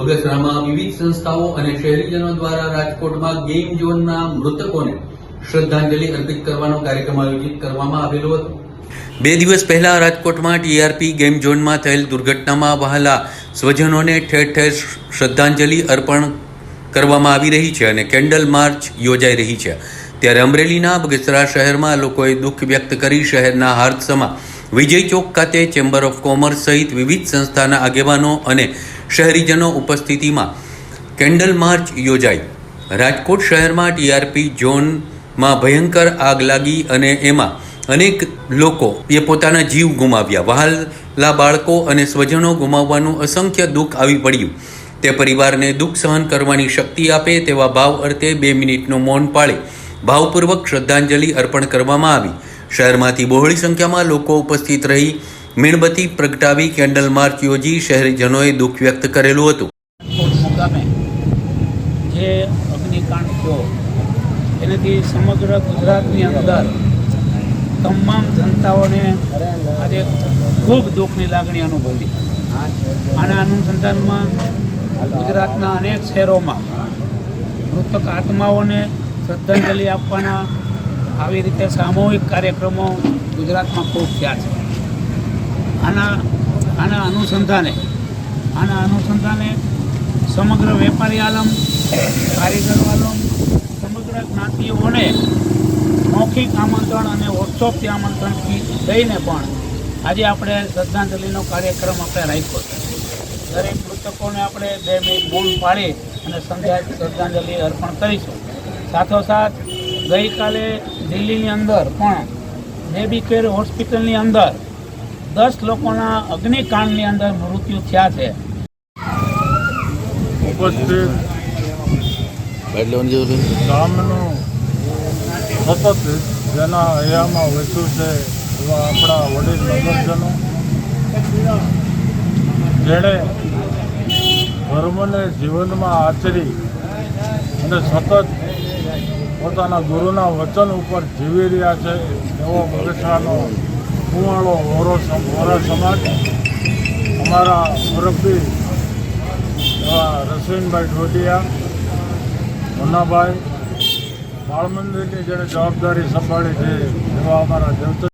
બગસરામાં વિવિધ સંસ્થાઓ અને શહેરીજનો દ્વારા રાજકોટમાં ગેમ ઝોનના મૃતકોને શ્રદ્ધાંજલિ અર્પિત કરવાનો કાર્યક્રમ આયોજિત કરવામાં આવેલો હતો. બે દિવસ પહેલા રાજકોટમાં ટીઆરપી ગેમ ઝોનમાં થયેલ દુર્ઘટનામાં વહાલા સ્વજનોને ઠેર ઠેર શ્રદ્ધાંજલિ અર્પણ કરવામાં આવી રહી છે અને કેન્ડલ માર્ચ યોજાઈ રહી છે. ત્યારે અમરેલીના બગસરા શહેરમાં લોકોએ દુઃખ વ્યક્ત કરી શહેરના હાર્દસમાં વિજય ચોક ખાતે ચેમ્બર ઓફ કોમર્સ સહિત વિવિધ સંસ્થાના આગેવાનો અને શહેરીજનો ઉપસ્થિતિમાં કેન્ડલ માર્ચ યોજાઈ રાજકોટ શહેરમાં ટીઆરપી ઝોનમાં ભયંકર આગ લાગી અને એમાં અનેક લોકો એ પોતાના જીવ ગુમાવ્યા. વહાલા બાળકો અને સ્વજનો ગુમાવવાનું અસંખ્ય દુઃખ આવી પડ્યું. તે પરિવારને દુઃખ સહન કરવાની શક્તિ આપે તેવા ભાવ અર્થે બે મિનિટનું મૌન પાળી ભાવપૂર્વક શ્રદ્ધાંજલિ અર્પણ કરવામાં આવી. શહેરમાંથી બહોળી સંખ્યામાં લોકો ઉપસ્થિત રહી મીણબત્તી પ્રગટાવી કેન્ડલ માર્ચ યોજી શહેરીજનોએ દુઃખ વ્યક્ત કરેલું હતું. જે અગ્નિકાંડ થયો, એનાથી સમગ્ર ગુજરાતની અંદર તમામ જનતાઓને આજે ખૂબ દુઃખની લાગણી અનુભવી. આના અનુસંધાનમાં ગુજરાતના અનેક શહેરોમાં મૃતક આત્માઓને શ્રદ્ધાંજલિ આપવાના આવી રીતે સામૂહિક કાર્યક્રમો ગુજરાતમાં ખૂબ થયા છે. આના આના અનુસંધાને આના અનુસંધાને સમગ્ર વેપારી આલમ, કારીગર આલમ, સમગ્ર જ્ઞાતિઓને મૌખિક આમંત્રણ અને વોટ્સઅપથી આમંત્રણથી દઈને પણ આજે આપણે શ્રદ્ધાંજલિનો કાર્યક્રમ આપણે રાખ્યો છે. દરેક મૃતકોને આપણે બે મિનિટ બોલ પાડી અને સંધ્યા શ્રદ્ધાંજલિ અર્પણ કરીશું. સાથોસાથ ગઈકાલે દિલ્હીની અંદર પણ બેબી કેર હોસ્પિટલની અંદર દસ લોકોના અગ્નિકાંડની અંદર મૃત્યુ થયા છે. ગામનું સતત જેના હૈયામાં વસ્યું છે એવા આપણા વડીલ નગરજનો, જેણે ધર્મને જીવનમાં આચરી અને સતત પોતાના ગુરુના વચન ઉપર જીવી રહ્યા છે. એવો બગસરાનો કુંવાળો વોરો વોરા સમાજ. અમારા મુરબ્બી એવા રસવીનભાઈ ઢોડિયા મુન્નાભાઈ બાળ મંદિરની જેણે જવાબદારી સંભાળી છે, એવા અમારા દેવતા